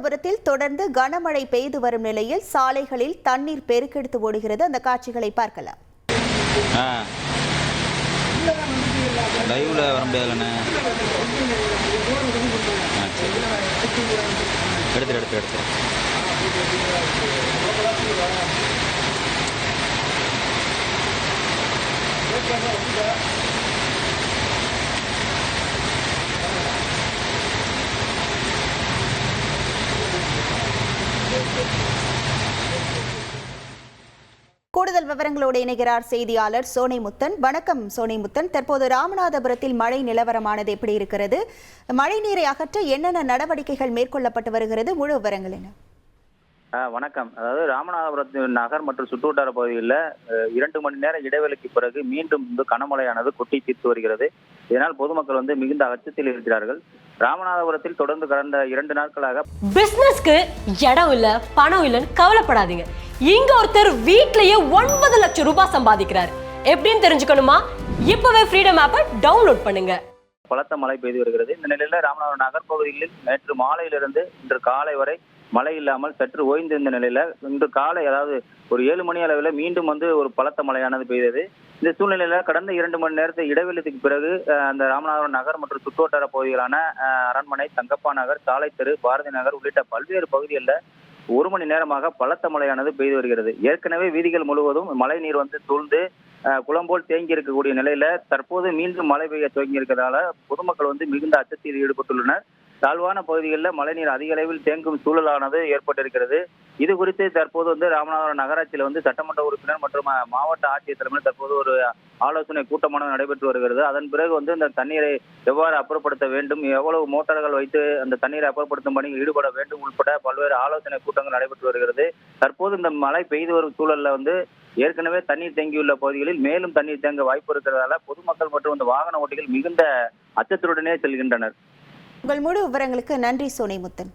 ராமநாதபுரத்தில் தொடர்ந்து கனமழை பெய்து வரும் நிலையில் சாலைகளில் தண்ணீர் பெருக்கெடுத்து ஓடுகிறது. அந்த காட்சிகளை பார்க்கலாம். ஆ. லைவ்ல வர முடியாதுல்லண்ணே ஆ சரி. எடுத்துரு எடுத்துரு. கூடுதல் விவரங்களோடு இணைகிறார் செய்தியாளர் சோனைமுத்தன். வணக்கம் சோனைமுத்தன். தற்போது ராமநாதபுரத்தில் மழை நிலவரமானது எப்படி இருக்கிறது? மழை நீரை அகற்ற என்னென்ன நடவடிக்கைகள் மேற்கொள்ளப்பட்டு வருகிறது? முழு விவரங்கள் என்ன? வணக்கம். அதாவது ராமநாதபுரத்தின் நகர் மற்றும் சுற்றுவட்டார பகுதிகளில் அஹ், இரண்டு மணி நேர இடைவெளிக்கு பிறகு மீண்டும் வந்து கனமழையானது கொட்டி தீர்த்து வருகிறது. இதனால் பொதுமக்கள் வந்து மிகுந்த அச்சத்தில் இருக்கிறார்கள். ராமநாதபுரத்தில் தொடர்ந்து கடந்த இரண்டு நாட்களாக பிசினஸ்க்கு இடம் இல்ல பணம் இல்லைன்னு கவலைப்படாதீங்க. இங்க ஒருத்தர் வீட்லயே ஒன்பது லட்சம் ரூபாய் சம்பாதிக்கிறார். எப்படின்னு தெரிஞ்சுக்கணுமா? இப்பவே ஃப்ரீடம் ஆப்பை டவுன்லோட் பண்ணுங்க. பலத்த மழை பெய்து வருகிறது. இந்த நிலையில் ராமநாதபுரம் நகர்ப்பகுதிகளில் நேற்று மாலையிலிருந்து இன்று காலை வரை மழை இல்லாமல் சற்று ஓய்ந்திருந்த நிலையில இன்று காலை அதாவது ஒரு ஏழு மணி அளவில் மீண்டும் வந்து ஒரு பலத்த மழையானது பெய்தது. இந்த சூழ்நிலையில கடந்த இரண்டு மணி நேரத்தை இடைவெளிக்கு பிறகு அந்த ராமநாதபுரம் நகர் மற்றும் சுற்றுவட்டார பகுதிகளான அரண்மனை தங்கப்பா நகர் சாலை தெரு பாரதி நகர் உள்ளிட்ட பல்வேறு பகுதிகளில் ஒரு மணி நேரமாக பலத்த மழையானது பெய்து வருகிறது. ஏற்கனவே வீதிகள் முழுவதும் மழை நீர் வந்து சூழ்ந்து குளம்போல் தேங்கி இருக்கக்கூடிய நிலையில தற்போது மீண்டும் மழை பெய்ய துவங்கி இருக்கிறதால பொதுமக்கள் வந்து மிகுந்த அச்சத்தில் ஈடுபட்டுள்ளனர். தாழ்வான பகுதிகளில் மழைநீர் அதிக அளவில் தேங்கும் சூழலானது ஏற்பட்டிருக்கிறது. இது குறித்து தற்போது வந்து ராமநாதபுரம் நகராட்சியில் வந்து சட்டமன்ற உறுப்பினர் மற்றும் மாவட்ட ஆட்சியர் தலைமையில் தற்போது ஒரு ஆலோசனை கூட்டமானது நடைபெற்று வருகிறது. அதன் பிறகு வந்து இந்த தண்ணீரை எவ்வாறு அப்புறப்படுத்த வேண்டும் எவ்வளவு மோட்டார்கள் வைத்து அந்த தண்ணீரை அப்புறப்படுத்தும் பணியில் ஈடுபட வேண்டும் உட்பட பல்வேறு ஆலோசனை கூட்டங்கள் நடைபெற்று வருகிறது. தற்போது இந்த மழை பெய்து வரும் சூழல்ல வந்து ஏற்கனவே தண்ணீர் தேங்கியுள்ள பகுதிகளில் மேலும் தண்ணீர் தேங்க வாய்ப்பு இருக்கிறதால பொதுமக்கள் மற்றும் இந்த வாகன ஓட்டிகள் மிகுந்த அச்சத்துடனே செல்கின்றனர். உங்கள் முழு விவரங்களுக்கு நன்றி சோனைமுத்தன்.